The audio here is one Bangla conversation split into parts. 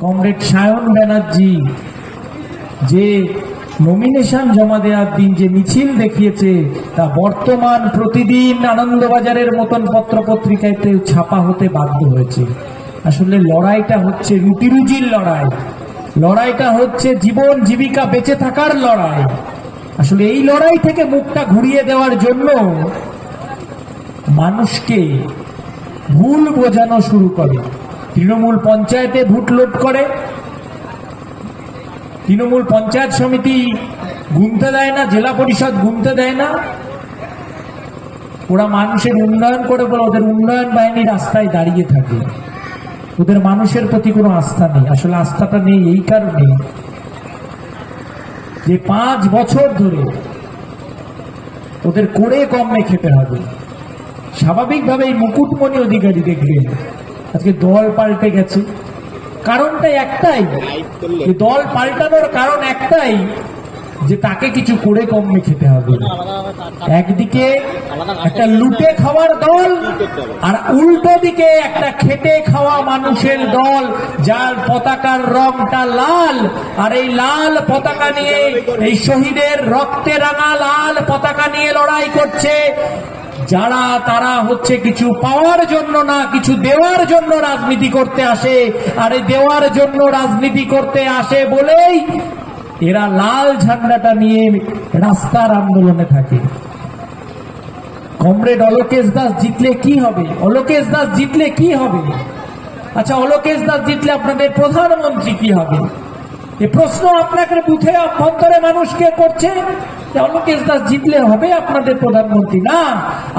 কমরেড সায়ন ব্যানার্জি, যে নমিনেশন জমা দেওয়ার দিন যে মিছিল দেখিয়েছে, তা বর্তমান প্রতিদিন আনন্দবাজারের মতন পত্রপত্রিকাতে ছাপা হতে বাধ্য হয়েছে। আসলে লড়াইটা হচ্ছে রুটি রুজির লড়াই। লড়াইটা হচ্ছে জীবন জীবিকা বেঁচে থাকার লড়াই। আসলে এই লড়াই থেকে মুখটা ঘুরিয়ে দেওয়ার জন্য মানুষকে ভুল বোঝানো শুরু করে। তৃণমূল পঞ্চায়েতে ভোট লোড করে। তৃণমূল পঞ্চায়েত সমিতি গুনতে দেয় না, জেলা পরিষদ গুনতে দেয় না। ওরা মানুষের উন্নয়ন করে বলে ওদের উন্নয়ন বাহিনী রাস্তায় দাঁড়িয়ে থাকে। ওদের মানুষের প্রতি কোনো আস্থা নেই। আসলে আস্থাটা নেই এই কারণে যে পাঁচ বছর ধরে ওদের করে কমে খেতে হবে। স্বাভাবিকভাবে এই মুকুটমণি অধিকারী দেখবেন আজকে দল পাল্টে গেছে। কারণটা একটাই। যে দল পাল্টানোর কারণ একটাই যে তাকে কিছু করে কমে খেতে হবে একদিকে একটা লুটে খাওয়ার দল আর উল্টো দিকে একটা খেটে খাওয়া মানুষের দল, যার পতাকার রংটা লাল। আর এই লাল পতাকা নিয়ে এই শহীদের রক্তে রাঙা লাল পতাকা নিয়ে লড়াই করছে যারা তারা হচ্ছে কিছু পাওয়ার জন্য না, কিছু দেওয়ার জন্য রাজনীতি করতে আসে। আর দেওয়ার জন্য রাজনীতি করতে আসে বলেই এরা লাল ঝান্ডাটা নিয়ে রাস্তার আন্দোলনে থাকে। কমরেড, অলোকেশ দাস জিতলে কি হবে? অলোকেশ দাস জিতলে কি হবে? আচ্ছা অলোকেশ দাস জিতলে আপনাদের প্রধানমন্ত্রী কি হবে? এ প্রশ্ন আপনাকে বুথে অভ্যন্তরে মানুষকে করছে। অলোকেশ দাস জিতলে হবে আপনাদের প্রধানমন্ত্রী। না,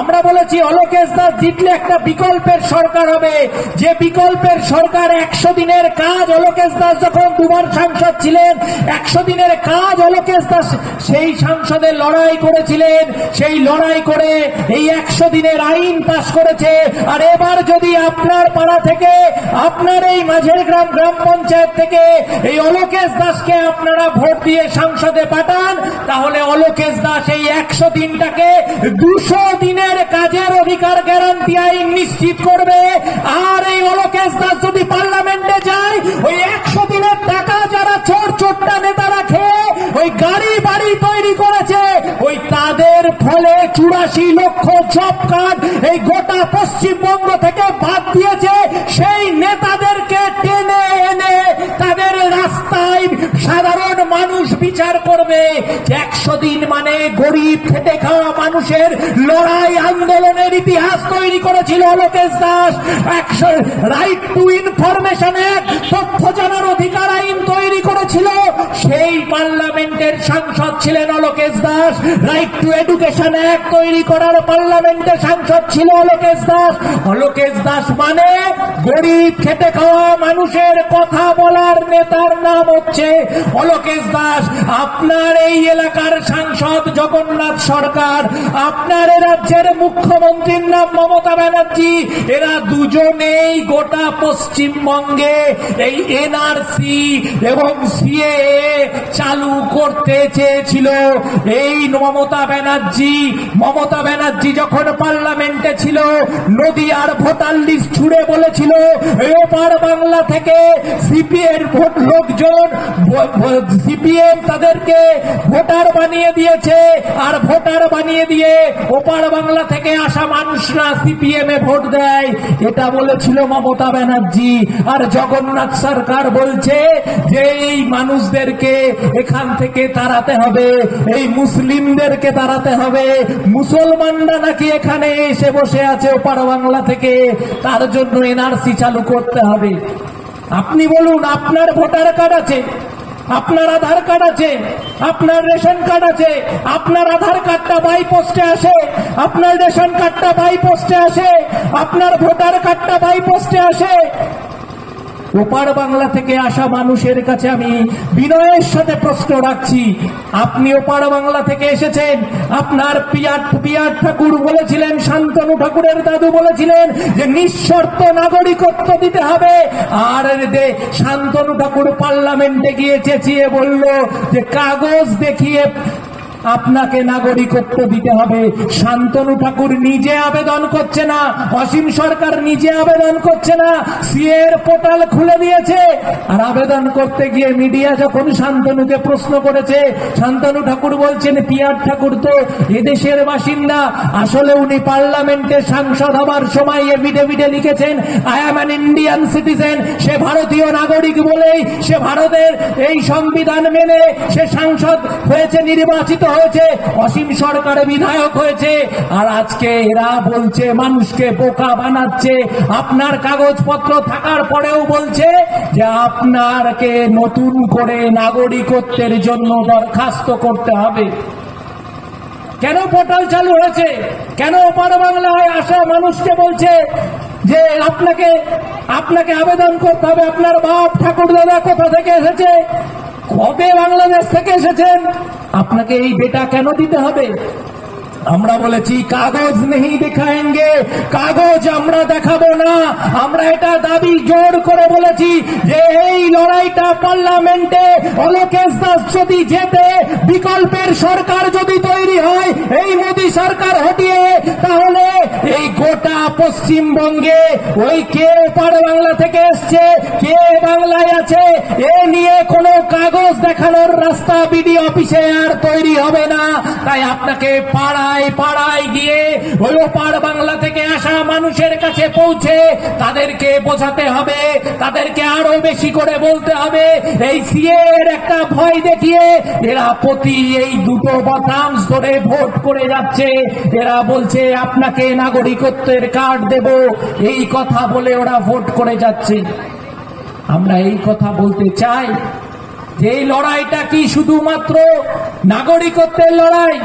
আমরা বলেছি অলোকেশ দাস জিতলে একটা বিকল্পের সরকার হবে। যে বিকল্পের সরকার একশো দিনের কাজ অলোকেশ দাস যখন দুবার সাংসদ ছিলেন, একশো দিনের কাজ অলোকেশ দাস সেই সংসদে লড়াই করেছিলেন। সেই লড়াই করে এই একশো দিনের আইন পাশ করেছে। আর এবার যদি আপনার পাড়া থেকে, আপনার এই মাঝের গ্রাম গ্রাম পঞ্চায়েত থেকে এই অলোকেশ দাসকে আপনারা ভোট দিয়ে সংসদে পাঠান, তাহলে অলোকেশ দাস এই একশো দিনটাকে দুশো দিনের কাজের অধিকার গ্যারান্টি আইন নিশ্চিত করবে। আর এই অলোকেশ দাস যদি পার্লামেন্টে যায়, ওই একশো দিনের টাকা যারা চোর চোরটা নেতারা খেয়ে ওই গাড়ি বাড়ি তৈরি করেছে, ওই তাদের ফলে চুরাশি লক্ষ জব কার্ড এই গোটা পশ্চিমবঙ্গ থেকে বাদ দিয়েছে। সেই নেতাদেরকে টেনে এনে তাদের রাস্তায় সাধারণ মানুষ বিচার করবে একশো দিন মানে গরিব, খেটে খাওয়া মানুষের লড়াই আন্দোলনের ইতিহাস তৈরি করেছিল লোকেশ দাস। একশো রাইট টু ইনফরমেশন তথ্য জানার অধিকার আইন তৈরি করেছিল। সেই পার্লামেন্টের সাংসদ ছিলেন Alokesh Das. Right to education এক তৈরি করার পার্লামেন্টের সাংসদ ছিল অলোকেশ দাস। অলোকেশ দাস মানে গরিব, খেটে খাওয়া মানুষের কথা বলার নেতার নাম হচ্ছে অলোকেশ দাস আপনার এই এলাকার সাংসদ জগন্নাথ সরকার, আপনার রাজ্যের মুখ্যমন্ত্রীর নাম মমতা ব্যানার্জি, এরা দুজনেই গোটা পশ্চিমবঙ্গে এই এনআরসি এবং সিএ চালু করতে চেয়েছিল। এই মমতা ব্যানার্জি মমতা ব্যানার্জি যখন পার্লামেন্টে ছিল ভোটার লিস্ট ছুড়ে বলেছিল এই ওপার বাংলা থেকে সিপিএর ভোট লোকজন সিপিএম তাদেরকে ভোটার বানিয়ে দিয়েছে, আর ভোটার বানিয়ে দিয়ে ওপার বাংলা থেকে আসা মানুষরা সিপিএম এ ভোট দেয়। এটা বলেছিল মমতা ব্যানার্জি। আর জগন্নাথ সরকার বলছে যে এই মানুষদেরকে এখান থেকে তাড়াতে হবে, এই মুসলিমদেরকে তাড়াতে হবে। মুসলমানরা নাকি এখানে এসে বসে আছে ওপার বাংলা থেকে, তার জন্য এনআরসি চালু করতে হবে। আপনি বলুন, আপনার ভোটার কার্ড আছে? আপনার আধার কার্ড আছে, আপনার রেশন কার্ড আছে, আপনার আধার কার্ডটা বাই পোস্টে আসে, আপনার রেশন কার্ডটা বাই পোস্টে আসে, আপনার ভোটার কার্ডটা বাই পোস্টে আসে। ওপার বাংলা থেকে আসা মানুষের কাছে আমি বিনয়ের সাথে প্রশ্ন রাখছি। আপনি ওপার বাংলা থেকে এসেছেন। আপনার পিয়ার পিয়ার ঠাকুর বলেছিলেন, শান্তনু ঠাকুরের দাদু বলেছিলেন যে নিঃশর্ত নাগরিকত্ব দিতে হবে। আর শান্তনু ঠাকুর পার্লামেন্টে গিয়ে চেঁচিয়ে বলল যে কাগজ দেখিয়ে আপনাকে নাগরিকত্ব দিতে হবে। শান্তনু ঠাকুর নিজে আবেদন করছে না। অসীম সরকার নিজে আবেদন করছে না। সিএর পোর্টাল খুলে দিয়েছে। আর আবেদন করতে গিয়ে মিডিয়া যখন শান্তনুকে প্রশ্ন করেছে, শান্তনু ঠাকুর বলছেন, পিয়ার ঠাকুর তো এদেশের বাসিন্দা। আসলে উনি পার্লামেন্টে সাংসদ হবার সময় এভিডেভিডে লিখেছেন I am an Indian citizen সে ভারতীয় নাগরিক বলেই সে ভারতের এই সংবিধান মেনে সে সাংসদ হয়েছে, নির্বাচিত হয়েছে, অসীম সরকার বিধায়ক হয়েছে, আর আজকে এরা বলছে, মানুষকে বোকা বানাচ্ছে। আপনার কাগজপত্র থাকার পরেও বলছে যে আপনাকে নতুন করে নাগরিকত্বের জন্য দরখাস্ত করতে হবে। কেন পোর্টাল চালু হয়েছে? কেন ওপার বাংলায় আসা মানুষকে বলছে যে আপনাকে আপনাকে আবেদন করতে হবে? আপনার বাপ ঠাকুর দাদা কোথা থেকে এসেছে? কবে বাংলাদেশ থেকে এসেছেন? আপনাকে এই বেটা কেন দিতে হবে? আমরা বলেছি, কাগজ নেই দেখাएंगे কাগজ আমরা দেখাবো না। আমরা এটা দাবি জোর করে বলেছি যে এই লড়াইটা পার্লামেন্টে অলোকেশ দাস যদি যেতে বিকল্পের সরকার যদি তৈরি হয়, এই মোদী সরকার হটিয়ে পশ্চিমবঙ্গে ওই কে পার বাংলা থেকে এসছে? কে বাংলায় আছে? এ নিয়ে কোনো কাগজ দেখানোর রাস্তা বিডি অফিসে আর তৈরি হবে না। তাই আপনাকে পাড়ায় পাড়ায় গিয়ে ওই ওপার বাংলা থেকে আসা মানুষের কাছে পৌঁছে তাদেরকে বোঝাতে হবে, তাদেরকে আরও বেশি করে বলতে হবে। এই সিএ এর একটা ভয় দেখিয়ে এরা প্রতি এই দুটো বাতাংশ ধরে ভোট করে যাচ্ছে। এরা বলছে, আপনাকে নাগরিকত্বের কার্ড দেব, এই কথা বলে ওরা ভোট করে যাচ্ছে। আমরা এই কথা বলতে চাই যে এই লড়াইটা কি শুধুমাত্র নাগরিকত্বের লড়াই?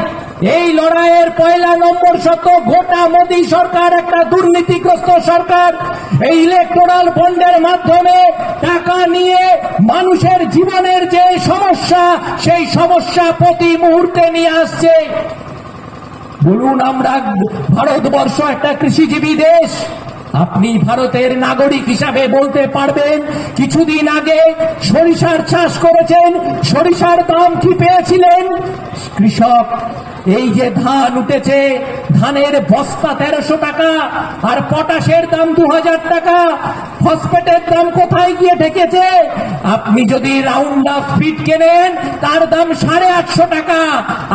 এই লড়াইয়ের পয়লা নম্বর শত গোটা মোদী সরকার, একটা দুর্নীতিগ্রস্ত সরকার, এই ইলেকট্রাল বন্ডের মাধ্যমে টাকা নিয়ে মানুষের জীবনের যে সমস্যা, সেই সমস্যা প্রতি মুহূর্তে নিয়ে আসছে। বলুন, আমরা ভারতবর্ষ একটা কৃষিজীবী দেশ। আপনি ভারতের নাগরিক হিসাবে বলতে পারবেন, কিছুদিন আগে সরিষার চাষ করেছেন, সরিষার দাম কি পেয়েছিলেন? কৃষক এই যে ধান উঠেছে, ধানের বস্তা তেরোশো টাকা, আর পটাশের দাম দু হাজার টাকা। ফসফেটের দাম কোথায় গিয়ে ঠেকেছে আপনি যদি রাউন্ড আপ ফিট কেনেন, তার দাম সাড়ে আটশো টাকা।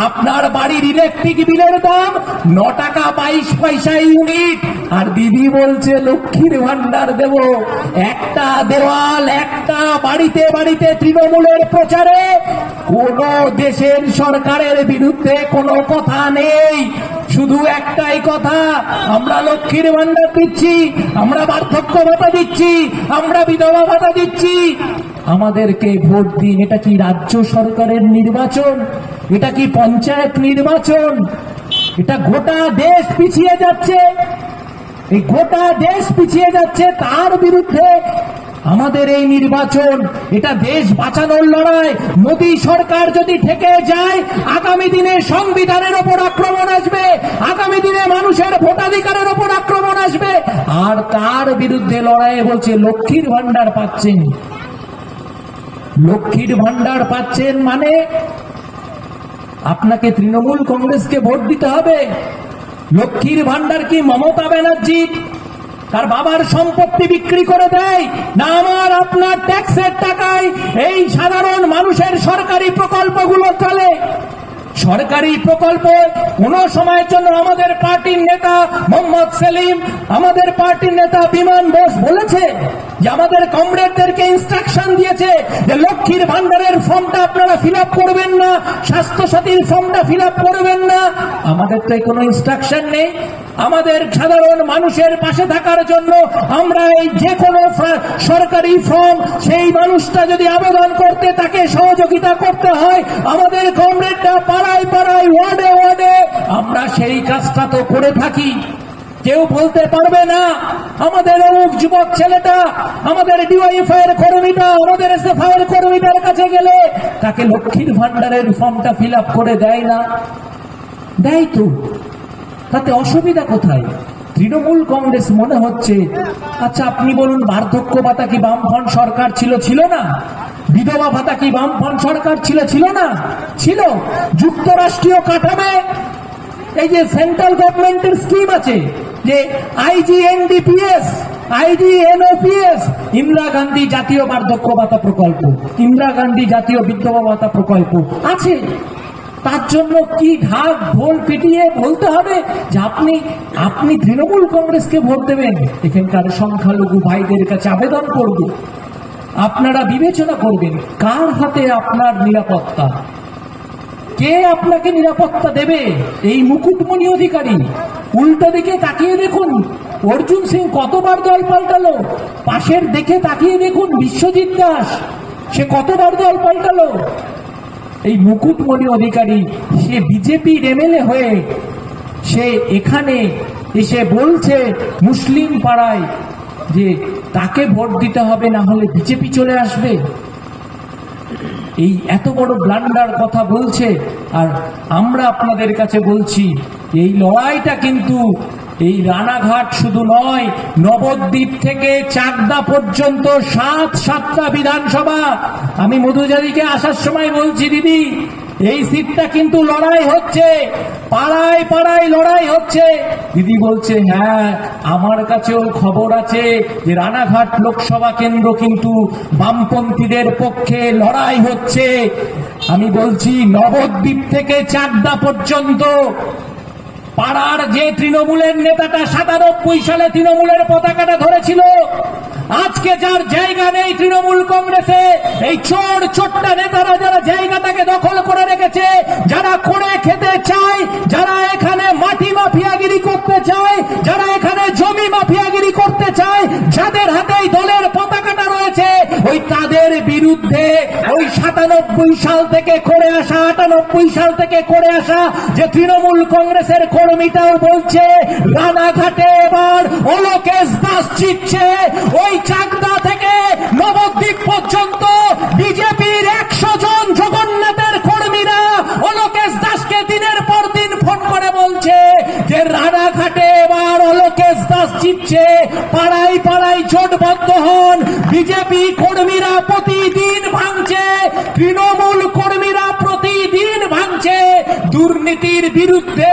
আপনার বাড়ির ইলেকট্রিক বিলের দাম ন টাকা বাইশ পয়সা ইউনিট আর দিদি বলছে, লক্ষ্মীর ভান্ডার দেব। একটা দেওয়াল, একটা বাড়িতে বাড়িতে তৃণমূলের প্রচারে কোন দেশের সরকারের বিরুদ্ধে কোনো কথা নেই। শুধু একটাই কথা, আমরা লক্ষ্মীর ভান্ডার দিচ্ছি, আমরা বার্ধক্য ভাতা দিচ্ছি, আমরা বিধবা ভাতা দিচ্ছি। আমাদেরকে ভোট দিন, এটা কি রাজ্য সরকারের নির্বাচন? এটা কি পঞ্চায়েত নির্বাচন? এটা গোটা দেশ পিছিয়ে যাচ্ছে। এই গোটা দেশ পিছিয়ে যাচ্ছে, তার বিরুদ্ধে আমাদের এই নির্বাচন, এটা দেশ বাঁচানোর লড়াই। মোদী সরকার যদি থেকে যায়, আগামী দিনে সংবিধানের ওপর আক্রমণ আসবে, আগামী দিনে মানুষের ভোটাধিকারের ওপর আক্রমণ আসবে। আর তার বিরুদ্ধে লড়াই বলছে লক্ষ্মীর ভান্ডার পাচ্ছেন। লক্ষ্মীর ভান্ডার পাচ্ছেন মানে আপনাকে তৃণমূল কংগ্রেসকে ভোট দিতে হবে। লক্ষ্মীর ভান্ডার কি মমতা ব্যানার্জি তার বাবার সম্পত্তি বিক্রি করে দেয়, না আমার, আপনার ট্যাক্সের টাকায়। এই সাধারণ মানুষের সরকারি প্রকল্পগুলো চলে। সরকারি প্রকল্প কোন সময়ের জন্য আমাদের পার্টির নেতা মোহাম্মদ সেলিম, আমাদের পার্টির নেতা বিমান বোস বলেছে। যে আমাদের কমরেডদেরকে ইনস্ট্রাকশন দিয়েছে যে লক্ষ্মীর ভান্ডারের ফর্মটা আপনারা ফিল করবেন না স্বাস্থ্য সাথীর ফর্মটা ফিল করবেন না। আমাদের তো কোনো ইনস্ট্রাকশন নেই। আমাদের সাধারণ মানুষের পাশে থাকার জন্য আমরা এই যে কোনো সরকারি ফর্ম, সেই মানুষটা যদি আবেদন করতে তাকে সহযোগিতা করতে হয়, আমাদের কমরেডটা পাড়ায় পাড়ায়, ওয়ার্ডে ওয়ার্ডে আমরা সেই কাজটা তো করে থাকি। কেউ বলতে পারবে না, আমাদের অমুক যুবক ছেলেটা, আমাদের ডিওয়াইফআই এর কর্মীটা, আমাদের এসএফআই কর্মীটার কাছে গেলে তাকে লক্ষ্মীর ভান্ডারের ফর্মটা ফিল করে দেয় না। দেয় তো। তাতে অসুবিধা কোথায়? তৃণমূল কংগ্রেস মনে হচ্ছে আচ্ছা আপনি বলুন, বার্ধক্য ভাতা কি বামফ্রন্ট সরকার ছিল ছিল না? বিধবা ভাতা কি বামফ্রন্ট সরকার ছিল ছিল না? ছিল। যুক্তরাষ্ট্রীয় কাঠামে, এই যে সেন্ট্রাল গভর্নমেন্টের স্কিম আছে যে আইজিএনডিপিএস আইজিএনওপিএস ইন্দিরা গান্ধী জাতীয় বার্ধক্য ভাতা প্রকল্প, ইন্দিরা গান্ধী জাতীয় বিধবা ভাতা প্রকল্প আছে। তার জন্য কি ঢাক ঢোল পিটিয়ে বলতে হবে যে আপনি আপনি তৃণমূল কংগ্রেসকে ভোট দেবেন, এখানকার সংখ্যালঘু ভাইদের কাছে আবেদন করব। আপনারা বিবেচনা করবেন, কার হাতে আপনার নিরাপত্তা? কে আপনাকে নিরাপত্তা দেবে? এই মুকুটমণি অধিকারী। উল্টো দিকে তাকিয়ে দেখুন, অর্জুন সিং কতবার দল পাল্টালো? পাশের দেখে তাকিয়ে দেখুন বিশ্বজিৎ দাস, সে কতবার দল পাল্টালো? এই মুকুটমণি অধিকারী, সে বিজেপির এমএলএ হয়ে, সে এখানে এসে বলছে মুসলিম পাড়ায় যে তাকে ভোট দিতে হবে, না হলে বিজেপি চলে আসবে। এই এত বড় ব্লান্ডার কথা বলছে, আর আমরা আপনাদের কাছে বলছি, এই লড়াইটা কিন্তু এই রানাঘাট শুধু নয়, নবদ্বীপ থেকে চাকদা পর্যন্ত সাত সাতটা বিধানসভা। আমি মধুজারিকে আসার সময় বলছি, দিদি এই সিটটা কিন্তু লড়াই হচ্ছে। পাড়ায় পাড়ায় লড়াই হচ্ছে। দিদি বলছে হ্যাঁ আমার কাছেও খবর আছে যে রানাঘাট লোকসভা কেন্দ্র কিন্তু বামপন্থীদের পক্ষে লড়াই হচ্ছে। আমি বলছি, নবদ্বীপ থেকে চাকদা পর্যন্ত। পাড়ার যে তৃণমূলের নেতাটা সাতানব্বই সালে তৃণমূলের পতাকাটা ধরেছিল আজকে যার জায়গা নেই তৃণমূল কংগ্রেসে, এই চোর চোট্টা নেতারা যারা জায়গাটাকে দখল করে রেখেছে, যারা করে খেতে চায়, যারা এখানে মাটি মাফিয়াগিরি করতে চায়, যারা এখানে জমি মাফিয়াগিরি করতে চায়, যাদের হাতে দলের পতাকাটা রয়েছে, ওই তাদের বিরুদ্ধে ওই সাতানব্বই সাল থেকে করে আসা, আটানব্বই সাল থেকে করে আসা যে তৃণমূল কংগ্রেসের কর্মীটাও বলছে, রানাঘাটে এবার অলোকেশ দাস জিতছে, ওই চাকদা থেকে নবদ্বীপ পর্যন্ত বিজেপির একশো জন জগন্নাথের কর্মীরা অলোকেশ দাসকে দিনের পর দিন ফোন করে বলছে যে রানাঘাটে এবার অলোকেশ দাস জিতছে। পাড়ায় পাড়ায় জোটবদ্ধ হন। বিজেপি কর্মীরা প্রতিদিন ভাঙছে। তৃণমূল কর্মীরা প্রতিদিন ভাঙছে। দুর্নীতির বিরুদ্ধে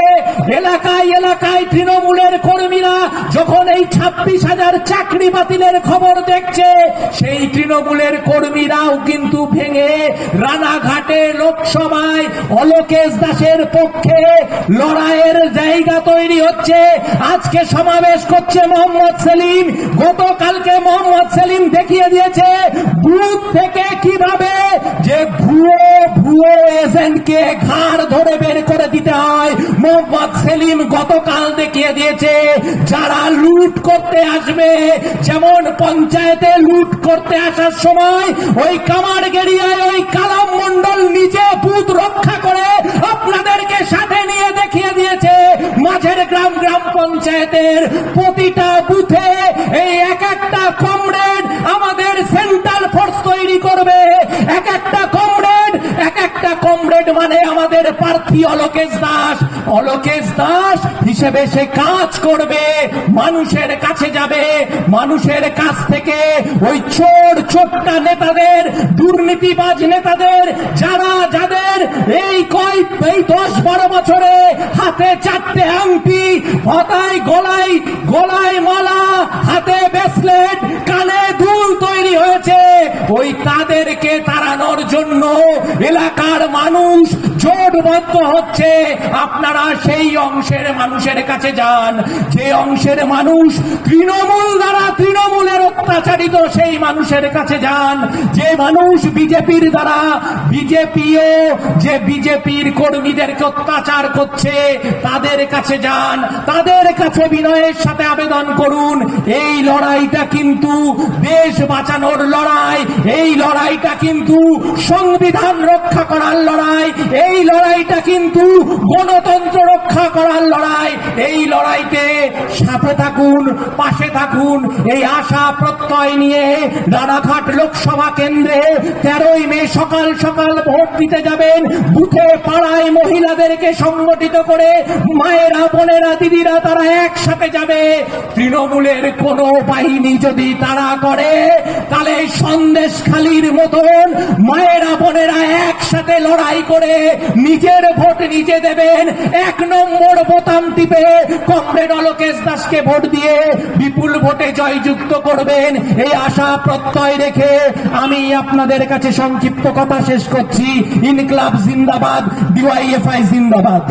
এলাকায় এলাকায় তৃণমূলের কর্মীরা যখন এই ছাব্বিশ হাজার চাকরি বাতিলের খবর দেখছে, সেই তৃণমূলের কর্মীরাও কিন্তু ভেঙে রানাঘাটে লোকসভায় অলোকেশ দাসের পক্ষে লড়াইয়ের জায়গা তৈরি হচ্ছে। আজকে সমাবেশ করছে মোহাম্মদ সেলিম। গতকালকে মোহাম্মদ সেলিম দেখিয়ে দিয়েছে, বুথ থেকে কীভাবে যে ভুয়ো এজেন্টকে ঘাড় ধরে বের করে দিতে হয়। মোহাম্মদ সেলিম গতকাল দেখিয়ে দিয়েছে, যারা লুট করতে আসবে, যেমন পঞ্চায়েতে লুট করতে আসার সময় ওই কামার গেরিয়ায় ওই কালাম মন্ডল নিজে বুথ রক্ষা করে আপনাদেরকে সাথে নিয়ে দেখিয়ে দিয়েছে। মাঝের গ্রাম গ্রাম পঞ্চায়েতের প্রতিটা বুথে এই এক একটা কমরেড মানে আমাদের প্রার্থী অলোকেশ দাস। অলোকেশ দাস হিসেবে সে কাজ করবে, মানুষের কাছে যাবে, মানুষের কাছ থেকে ওই চোর, চোট্টা নেতাদের, দুর্নীতিবাজ নেতাদের, যারা যাদের এই কয় এই দশ বারো বছরে হাতে চারটে আংটি হতায় গলায় গলায় মালা, হাতে ব্রেসলেট কানে দুল তৈরি হয়েছে, ওই তাদেরকে তাড়ানোর জন্য এলাকার মানুষ জোটবদ্ধ হচ্ছে। আপনারা সেই অংশের মানুষের কাছে যান। যে অংশের মানুষ তৃণমূল দ্বারা তৃণমূলের অত্যাচারিত, সেই মানুষের কাছে যান। যে মানুষ বিজেপির দ্বারা, বিজেপিও যে বিজেপির কর্মীদেরকে অত্যাচার করছে, তাদের কাছে যান। তাদের কাছে বিনয়ের সাথে আবেদন করুন। এই লড়াইটা কিন্তু দেশ বাঁচানোর লড়াই। এই লড়াইটা কিন্তু সংবিধান রক্ষা করার লড়াই, এই লড়াইটা কিন্তু গণতন্ত্র রক্ষা করার লড়াই। এই লড়াইতে সাথে থাকুন, পাশে থাকুন, এই আশা প্রত্যয় নিয়ে রানাঘাট লোকসভা কেন্দ্রে তেরোই মে সকাল সকাল ভোট দিতে যাবেন। বুথে পাড়ায় মহিলাদেরকে সংগঠিত করে মায়েরা, বোনেরা, দিদিরা তারা একসাথে যাবে। তৃণমূলের কোন বাহিনী যদি তারা করে, তাহলে সন্দেশ খালির মতন মায়েরা, বোনেরা একসাথে লড়াই করে নিজের ভোট নিজে দেবেন। এক নম্বর বোতাম টিপে কমরেড অলোকেশ দাসকে ভোট দিয়ে বিপুল ভোটে জয়যুক্ত করবেন। এই আশা প্রত্যয় রেখে আমি আপনাদের কাছে সংক্ষিপ্ত কথা শেষ করছি। ইনকলাব জিন্দাবাদ, ডিওয়াইএফআই জিন্দাবাদ।